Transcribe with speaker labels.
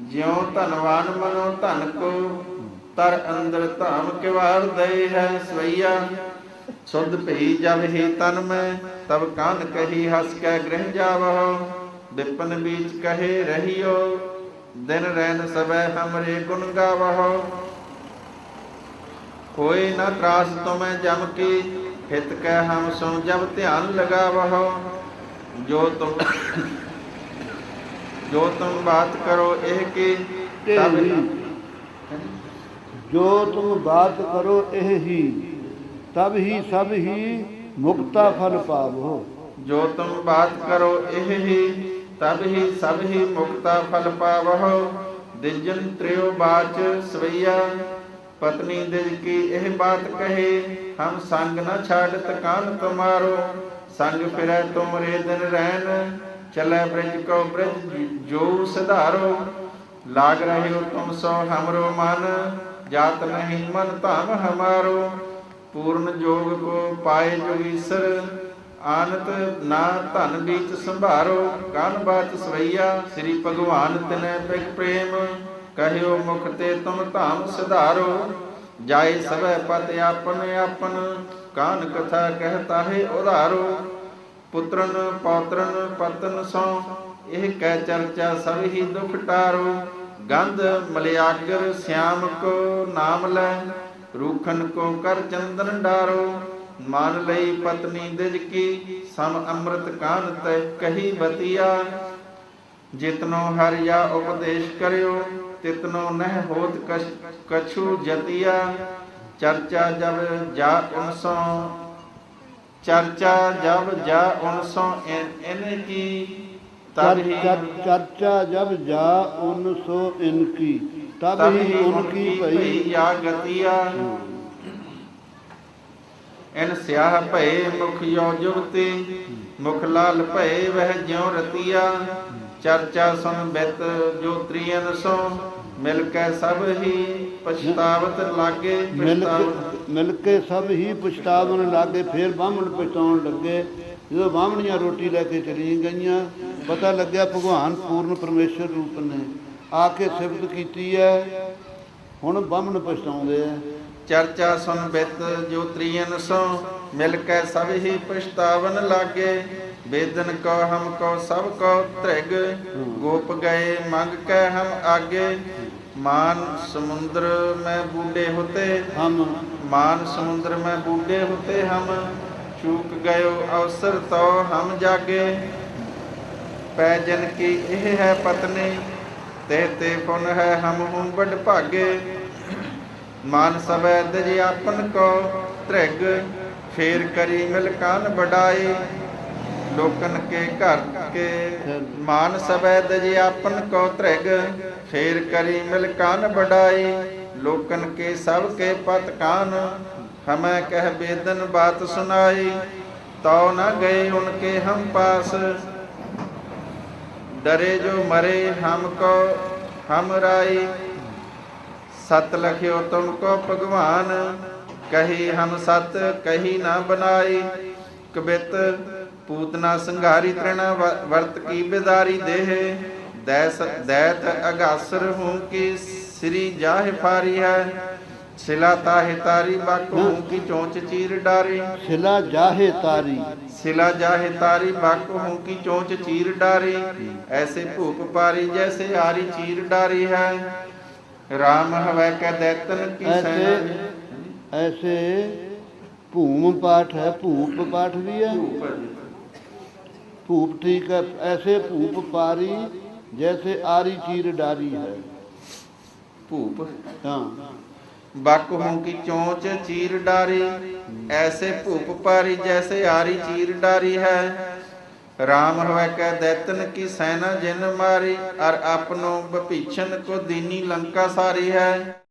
Speaker 1: ਜਿਉ ਧਨਵਾਨ ਮਨੋ ਧਨ ਕੋ, ਤਰ ਅੰਦਰ ਧਾਮ ਕਿਵਾਰ ਦਏ ਹੈ ਸਵਈਆ। ਸੁਧ ਭਈ ਜਬ ਹੀ ਤਨ ਮੈਂ, ਤਬ ਕਾਨ ਕਹੀ ਹਸ ਕੇ ਗ੍ਰਹਿ ਜਾਵਹੁ ਵਿਪਨ ਬੀਚ ਕਹੇ ਰਹੀਓ, ਦਿਨ ਰੈਨ ਸਬੈ ਹਮਰੇ ਗੁਣ ਗਾਵਹੁ ਕੋਈ ਨਾ ਤਰਾਸ ਤੁਮੈ ਜਮ ਕੀ, ਹਿਤ ਕੈ ਹਮ ਸੋ ਜਬ ਧਿਆਨ ਲਗਾਵਹੁ ਜੋ ਤੁਮ ਜੋ ਤੁਮ ਬਾਤ ਕਰੋ ਇਹ ਕੀ? ਤਬ।
Speaker 2: ਜੋ ਤੁਮ ਬਾਤ ਕਰੋ ਇਹ ਹੀ ਤਬ ਹੀ ਸਭ ਹੀ ਮੁਕਤਾ ਫਲ ਪਾਵੋ।
Speaker 1: ਜੋ ਤੁਮ ਬਾਤ ਕਰੋ ਇਹ ਹੀ ਤਬ ਹੀ ਸਭ ਹੀ ਮੁਕਤਾ ਫਲ ਪਾਵਹੁ ਦਿਜਨ ਤ੍ਰਿਓ ਬਾਚ ਸਵਈਆ ਪਤਨੀ ਦਿਜ ਕੀ ਇਹ ਬਾਤ ਕਹੇ ਹਮ ਸੰਗ ਨ ਛਾੜਤ ਕਾਨ ਤੁਮਾਰੋ ਸੰਗ ਫਿਰੈ ਤੁਮਰੇ ਦਿਨ ਰਹਿਨ ਚਲੈ ਬ੍ਰਿਜ ਕੋ ਬ੍ਰਿਜ, ਜੋ ਸੁਧਾਰੋ, ਲਾਗ ਰਹੇ ਹੋ ਤੁਮ ਸੋ ਹਮਰੋ ਮਨ, ਜਾਤ ਨਹੀਂ ਮਨ ਧਾਮ ਹਮਾਰੋ। ਪੂਰਨ ਜੋਗ ਕੋ ਪਾਏ ਜੋਗੀਸਰ ਆਨਤ ਨਾ ਧਨ ਬੀਚ ਸੰਭਾਰੋ। ਕਨ ਬਾਤ ਸਵਈਆ, ਸ੍ਰੀ ਭਗਵਾਨ ਤਿਨੈ ਬਿਕ ਪ੍ਰੇਮ। ਕਹਿਓ ਮੁਖ ਤੇ ਤੁਮ ਧਾਮ ਸੁਧਾਰੋ। ਜਾਏ ਸਭੈ ਪਤ ਆਪਨ ਆਪਨ, ਕਾਨ ਕਥਾ ਕਹਤਾ ਹੈ ਉਧਾਰੋ। ਪੁੱਤਰਨ, ਪੌਤਰਨ, ਪਤਨ ਸੋ ਇਹ ਕਹਿ ਚਰਚਾ ਸਭ ਹੀ ਦੁਖ ਟਾਰੋ। ਗੰਧ ਮਲਿਆਗਰ ਸਿਆਮ ਕੋ ਨਾਮ ਲੈ, ਰੂਖਨ ਕੋ ਕਰ ਚੰਦਨ ਡਾਰੋ। ਮਨ ਲਈ ਪਤਨੀ ਦਿਜ ਕੀ, ਸਮ ਅੰਮ੍ਰਿਤ ਕਾਨ ਤੈ ਕਹੀ ਬਤੀਆ। ਜਿਤਨੋ ਹਰਿਆ ਉਪਦੇਸ਼ ਕਰਿਓ, ਤਿਤਨੋ ਨਹਿ ਹੋਤ ਕਛੂ ਜਤੀਆ। ਚਰਚਾ ਜਬ ਜਾ ਉਨਸੋ ਚਰਚਾ ਜਬ ਜਾ ਉਨਸੋ ਇਨ ਕੀ ਤਬ ਹੀ
Speaker 2: ਚਰ- ਚਰਚਾ ਜਬ ਜਾ ਉਨ ਸੋ ਇਨਕੀ ਤਬ
Speaker 1: ਤਬ
Speaker 2: ਹੀ ਉਨਕੀ ਭਈ।
Speaker 1: ਯਾ ਗਤੀਆ। ਇਨ ਸਿਆਹ ਭਏ ਮੁਖ ਯੋ ਜੁਗਤੀ ਮੁਖ ਲਾਲ ਭਏ ਵਹਿ ਜਿਉ ਰਤੀਆ। ਚਰਚਾ ਸੁਨ ਬਿਤ ਜੋ ਤ੍ਰਿਯਨ ਸੋ ਮਿਲ ਕੇ ਸਭ ਹੀ ਪਛਤਾਵਤ ਲਾਗੇ
Speaker 2: ਮਿਲ ਕੇ ਮਿਲ ਕੇ ਸਭ ਹੀ ਪਛਤਾਵਨ ਲੱਗੇ ਫੇਰ ਬਾਹਮਣ ਪਛਤਾਉਣ ਲੱਗੇ। ਜਦੋਂ ਬਾਹਮਣੀਆਂ ਰੋਟੀ ਲੈ ਕੇ ਚਲੀਆਂ ਗਈਆਂ ਪਤਾ ਲੱਗਿਆ ਭਗਵਾਨ ਪੂਰਨ ਪਰਮੇਸ਼ਰ ਰੂਪ ਨੇ। ਆ ਕੇ ਸਿਫਤ ਕੀਤੀ ਹੈ। ਹੁਣ ਬਾਹਮਣ ਪਛਤਾਉਂਦੇ ਆ।
Speaker 1: ਚਰਚਾ ਸੁਨ ਬਿਤ ਜੋ ਤ੍ਰਿਯਨ ਸੋ ਮਿਲ ਕੇ ਸਭ ਹੀ ਪਛਤਾਵਨ ਲਾਗੇ। ਬੇਦਨ ਕੋ ਹਮ ਕੋ ਸਭ ਕੋ ਤ੍ਰਿਗ ਗੋਪ ਗਏ ਮੰਗ ਕੇ ਹਮ ਆਗੇ। मान समुद्र में बूढ़े होते
Speaker 2: हम
Speaker 1: मान समुद्र में बूढ़े होते हम चूक गयो अवसर तो हम जागे पैजन की यह है पत्नी ते पुन है हम हूँ बड़ भागे मान सब दजियापन को त्रिग फेर करी मिलकान बढ़ाई ਲੋਕਨ ਕੇ ਘਰ ਕੇ ਮਾਨ ਸਭੈ ਦਜੇ ਆਪਨ ਕੋ ਤ੍ਰਿਗ, ਫੇਰ ਕਰੀ ਮਿਲ ਕਾਨ ਬੜਾਈ ਲੋਕਨ ਕੇ ਸਭ ਕੇ ਪਤ ਕਾਨ, ਹਮੈ ਕਹਿ ਬੇਦਨ ਬਾਤ ਸੁਨਾਈ। ਤਉ ਨ ਗਏ ਉਨਕੇ ਹਮ ਪਾਸ। ਡਰੇ ਜੋ ਮਰੇ ਹਮ ਕੋ ਹਮ ਰਾਈ। ਸਤ ਲਖਿਓ ਤੁਮ ਕੋ ਭਗਵਾਨ, ਕਹੀ ਹਮ ਸਤ, ਕਹੀ ਨਾ ਬਨਾਈ। ਕਬਿਤ ਪੂਤਨਾ ਸੰਘਾਰੀ ਤ੍ਰਿਣ ਵਰਤ ਕੀ ਬਿਦਾਰੀ ਦੇਹ। ਦੈਸ ਦੈਤ ਅਗਾਸਰ ਹੂੰ ਕੀ ਸ੍ਰੀ ਜਾਹ ਫਾਰੀ ਹੈ। ਸਿਲਾ ਤਾਹੇ ਤਾਰੀ ਬਾਕੂ ਕੀ ਚੋਂਚ ਚੀਰ ਡਾਰੇ।
Speaker 2: ਸਿਲਾ ਜਾਹੇ ਤਾਰੀ।
Speaker 1: ਸਿਲਾ ਜਾਹੇ ਤਾਰੀ ਬਾਕੂ ਹੂੰ ਕੀ ਚੋਂਚ ਚੀਰ ਡਾਰੇ। ਐਸੇ ਭੂਪ ਪਾਰੀ ਜੈਸੇ ਆਰੀ ਚੀਰ ਡਾਰੀ ਹੈ। ਰਾਮ ਹਵੈ ਕੈ ਦੈਤਨ
Speaker 2: ਕੀ
Speaker 1: ਸੈਨਾ।
Speaker 2: ਐਸੇ ਭੂਮ ਪਾਠ ਹੈ ਭੂਪ ਪਾਠ ਵੀ ਹੈ। ਭੂਪ ਠੀਕ ਹੈ ਐਸੇ ਭੂਪ ਪਾਰੀ ਜੈਸੇ ਆਰੀ ਚੀਰ ਡਾਰੀ ਹੈ।
Speaker 1: ਭੂਪ
Speaker 2: ਹਾਂ।
Speaker 1: ਬਕ ਹੂੰ ਕੀ ਚੋਂਚ ਚੀਰ ਡਾਰੀ? ਐਸੇ ਭੂਪ ਪਾਰੀ ਜੈਸੇ ਆਰੀ ਚੀਰ ਡਾਰੀ ਹੈ। ਰਾਮ ਹੋਇ ਕੈ ਦੈਤਨ ਕੀ ਸੈਨਾ ਜਿਨ ਮਾਰੀ ਅਰ ਆਪਨੋ ਬਪੀਛਨ ਕੋ ਦੀਨੀ ਲੰਕਾ ਸਾਰੀ ਹੈ।